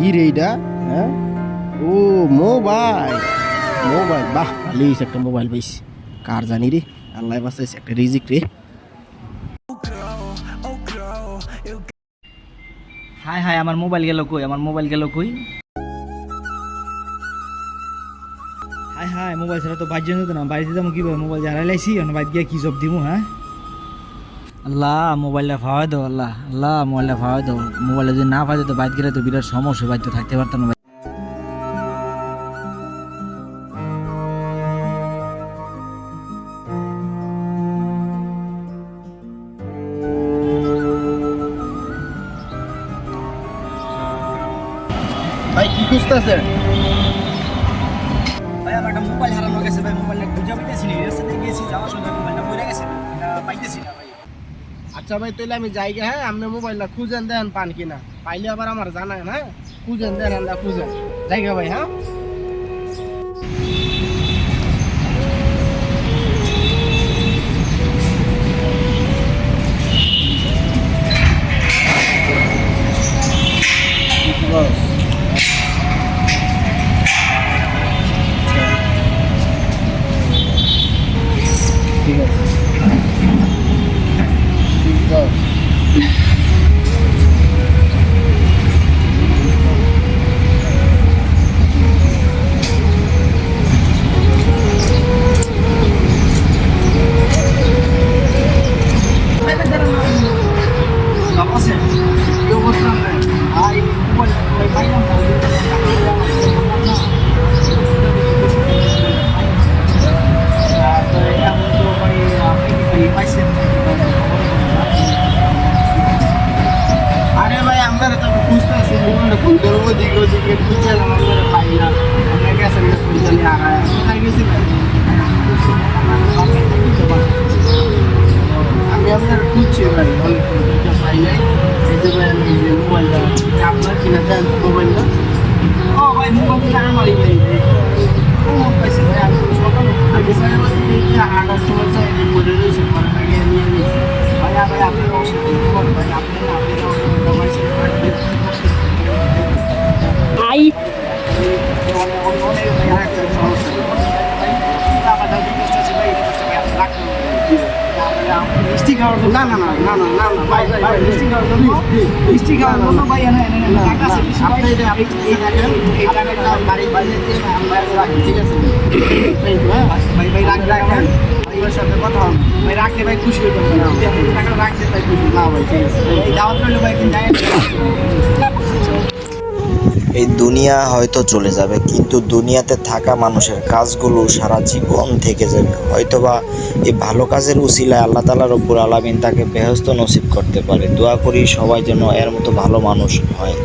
কি রে এটা? হ্যাঁ? ও, মোবাইল। মোবাইল, বাহ ভালো হয়েছে একটা মোবাইল পাইছি। কার জানি রে? আল্লাহ বাসাইছে একটা রিজিক রে। হাই হাই, আমার মোবাইল গেল কই? আমার মোবাইল গেল কই? হাই হাই, মোবাইল ছাড়া তো বাইর জানো তো না। বাড়িতে যাব কীভাবে? মোবাইল হারাই লাইছি বাইর গিয়ে কি জব দিব হ্যাঁ? আল্লাহ মোবাইলটা ফাওয়াই দাও, আল্লাহ। আল্লাহ মোবাইলটা ফাওয়াই দাও। মোবাইলটা যদি না ফাওয়াই তো বাইর গেলে তো বিরাট সমস্যা, বাইর তো থাকতে পারতাম না ভাই। কি আচ্ছা ভাই তাহলে আমি যাই গে, হ্যাঁ? আপনি মোবাইলটা খুঁজেন দেন পান কিনা পাইলে আবার আমার জানায় হ্যাঁ? খুঁজেন দেন আমরা খুঁজেন। জায়গা ভাই হ্যাঁ? কোন ধরবো দিকে ওদিকে খুঁজছিলাম আমরা পাই না। গেছেন না খুঁজে নিয়ে আগায় কোথায় গেছিলেন আমি আপনার খুঁজছি ভাই অনেক পাই নাই। এই যে ভাই আমি যে মোবাইলটা, আপনার কিনা দেন মোবাইলটা? ও ভাই, মোবাইলটা আমারই ভাই ভাই, আমি ভাই যে হাঁটার সময় চাই পড়ে রয়েছে নিয়ে নিয়েছি। ভাই ভাই আপনি অসুবিধা ভাই, আপনি মিষ্টি খাওয়ার জন্য না না না না না না না ভাই ভাই মিষ্টি খাওয়ার জন্য মিষ্টি খাওয়ার জন্য ভাই এনে এনে টাকা আছে আপনি ভাই এটা আপনি এই টাকা এই টাকাটা বাড়ি বাড়ি দিয়ে আমরা রাখি ঠিক আছে? এই তো, ভাই ভাই রাখ রাখেন আপনার সাথে কথা হবে। ভাই রাখলে ভাই খুশি হইতাম টাকা রাখতে তাই খুশি না ভাই ঠিক আছে। এই দাওয়াত রইল ভাই কিন্তু এই দুনিয়া হয়তো চলে যাবে, কিন্তু দুনিয়াতে থাকা মানুষের কাজগুলো সারা জীবন থেকে যাবে। হয়তোবা এই ভালো কাজের উসিলায় আল্লাহ তালা রব্বুর আলমিন তাকে বেহস্ত নসিব করতে পারে। দোয়া করি সবাই যেন এর মতো ভালো মানুষ হয়।